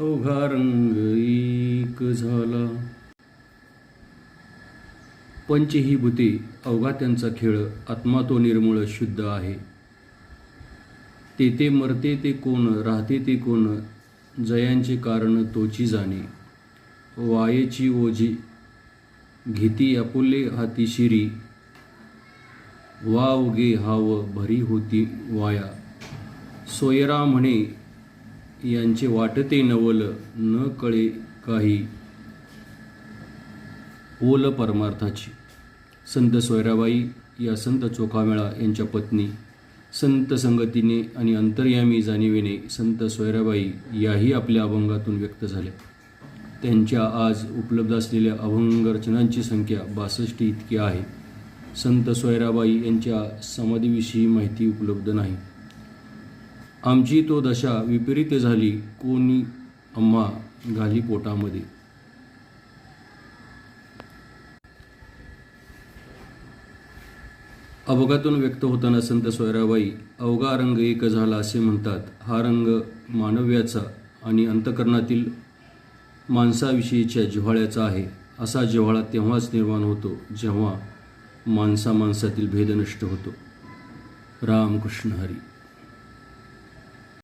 अवघा रंग एक झाला. पंच ही भूते अवघा त्यांचा खेळ आत्मा तो निर्मूळ शुद्ध आहे. ते ते मरते ते कोण राहते ते कोण जयांचे कारण तोची जाणे. वायेची ओझी घेती आपुले हाती शिरी. वावगे हाव भरी होती वाया. सोयरा म्हणे यांचे वाटते नवल न कळे काही. ओल परमार्थाची. संत सोयराबाई या संत चोखामेळा यांच्या पत्नी संत संगतीने आणि अंतर्यामी जाणीवेने संत सोयराबाई याही आपल्या अभंगातून व्यक्त झाल्या त्यांच्या आज उपलब्ध असलेल्या अभंग रचनांची संख्या बासष्ट इतकी आहे. संत सोयराबाई यांच्या समाधीविषयी माहिती उपलब्ध नाही. आमची तो दशा विपरीत झाली कोणी अम्मा घाली पोटामध्ये. अवघातून व्यक्त होताना संत सोयराबाई अवघा रंग एक झाला असे म्हणतात. हा रंग मानव्याचा आणि अंतकरणातील माणसाविषयीच्या जिव्हाळ्याचा आहे. असा जिव्हाळा तेव्हाच निर्माण होतो जेव्हा माणसा माणसातील भेद नष्ट होतो. रामकृष्ण हरी.